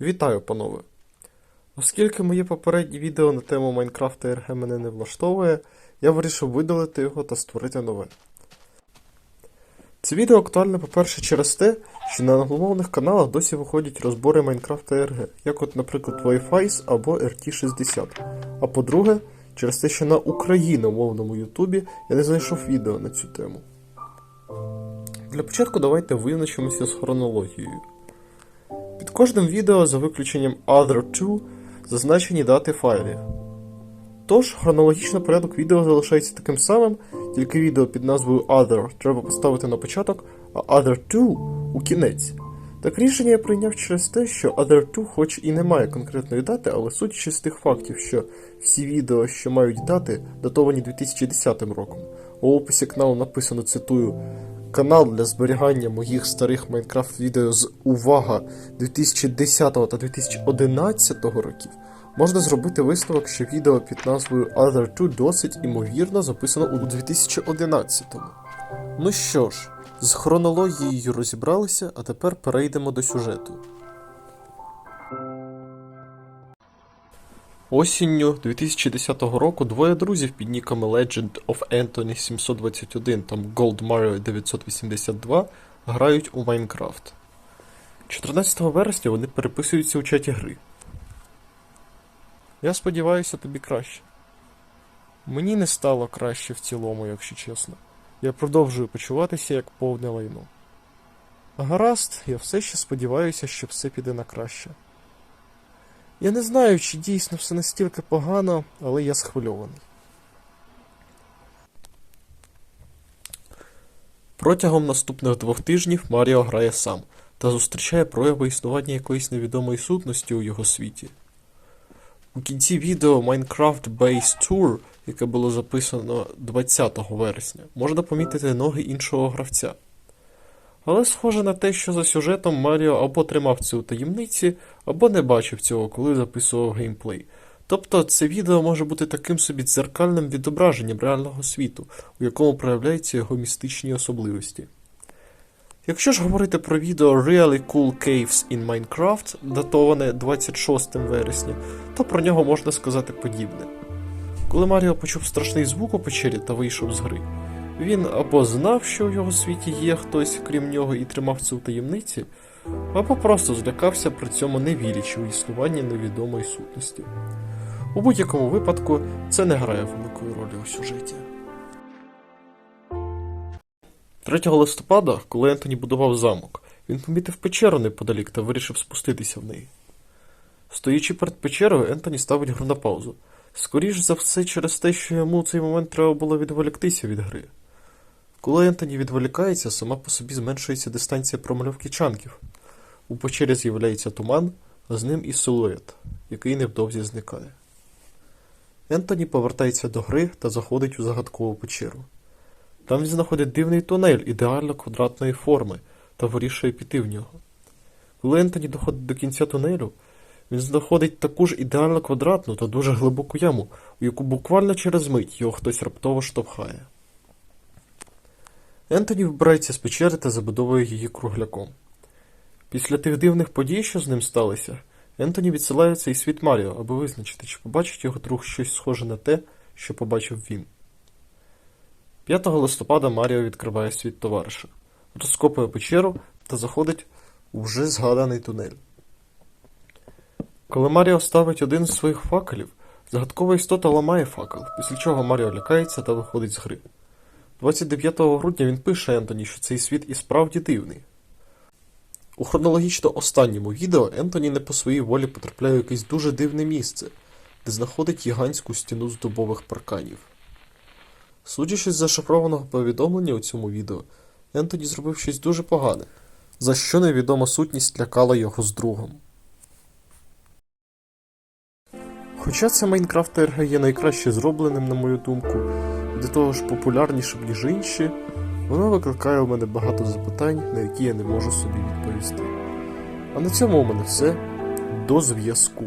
Вітаю, панове! Оскільки моє попереднє відео на тему Майнкрафта РГ мене не влаштовує, я вирішив видалити його та створити нове. Це відео актуальне, по-перше, через те, що на англомовних каналах досі виходять розбори Майнкрафта РГ, як от, наприклад, Wi-Fi або RT60. А по-друге, через те, що на україномовному Ютубі я не знайшов відео на цю тему. Для початку давайте визначимося з хронологією. Кожним відео, за виключенням Other 2, зазначені дати файлів. Тож, хронологічно порядок відео залишається таким самим, тільки відео під назвою Other треба поставити на початок, а Other 2 у кінець. Так рішення я прийняв через те, що Other 2 хоч і не має конкретної дати, але судячи з тих фактів, що всі відео, що мають дати, датовані 2010 роком. У описі каналу написано цитую канал для зберігання моїх старих Майнкрафт відео з увага 2010 та 2011 років, можна зробити висновок, що відео під назвою Other 2 досить імовірно записано у 2011. -му. Ну що ж, з хронологією розібралися, а тепер перейдемо до сюжету. Осінню 2010 року двоє друзів під ніками Legend of Anthony 721 та Gold Mario 982 грають у Майнкрафт. 14 вересня вони переписуються у чаті гри. Я сподіваюся, тобі краще. Мені не стало краще в цілому, якщо чесно. Я продовжую почуватися як повне лайно. Гаразд, я все ще сподіваюся, що все піде на краще. Я не знаю, чи дійсно все настільки погано, але я схвильований. Протягом наступних двох тижнів Маріо грає сам та зустрічає прояви існування якоїсь невідомої сутності у його світі. У кінці відео Minecraft Base Tour, яке було записано 20 вересня, можна помітити ноги іншого гравця. Але схоже на те, що за сюжетом Маріо або тримав це у таємниці, або не бачив цього, коли записував геймплей. Тобто це відео може бути таким собі дзеркальним відображенням реального світу, у якому проявляються його містичні особливості. Якщо ж говорити про відео Really Cool Caves in Minecraft, датоване 26 вересня, то про нього можна сказати подібне. Коли Маріо почув страшний звук у печері та вийшов з гри, він або знав, що в його світі є хтось, крім нього, і тримав це у таємниці, або просто злякався при цьому не вірячи у існування невідомої сутності. У будь-якому випадку це не грає великої ролі у сюжеті. 3 листопада, коли Ентоні будував замок, він помітив печеру неподалік та вирішив спуститися в неї. Стоячи перед печерою, Ентоні ставить гру на паузу. Скоріш за все через те, що йому у цей момент треба було відволіктися від гри. Коли Ентоні відволікається, сама по собі зменшується дистанція промальовки чанків. У печері з'являється туман, а з ним і силует, який невдовзі зникає. Ентоні повертається до гри та заходить у загадкову печеру. Там він знаходить дивний тунель ідеально квадратної форми та вирішує піти в нього. Коли Ентоні доходить до кінця тунелю, він знаходить таку ж ідеально квадратну та дуже глибоку яму, у яку буквально через мить його хтось раптово штовхає. Ентоні вибирається з печери та забудовує її кругляком. Після тих дивних подій, що з ним сталося, Ентоні відсилає цей світ Маріо, аби визначити, чи побачить його друг щось схоже на те, що побачив він. 5 листопада Маріо відкриває світ товариша, розкопує печеру та заходить у вже згаданий тунель. Коли Маріо ставить один з своїх факелів, загадкова істота ламає факел, після чого Маріо лякається та виходить з гри. 29 грудня він пише Ентоні, що цей світ і справді дивний. У хронологічно останньому відео Ентоні не по своїй волі потрапляє у якесь дуже дивне місце, де знаходить гігантську стіну з дубових парканів. Судячи з зашифрованого повідомлення у цьому відео, Ентоні зробив щось дуже погане, за що невідома сутність лякала його з другом. Хоча це Майнкрафт РГ є найкраще зробленим, на мою думку, до того ж популярнішим, ніж інші, воно викликає у мене багато запитань, на які я не можу собі відповісти. А на цьому у мене все. До зв'язку.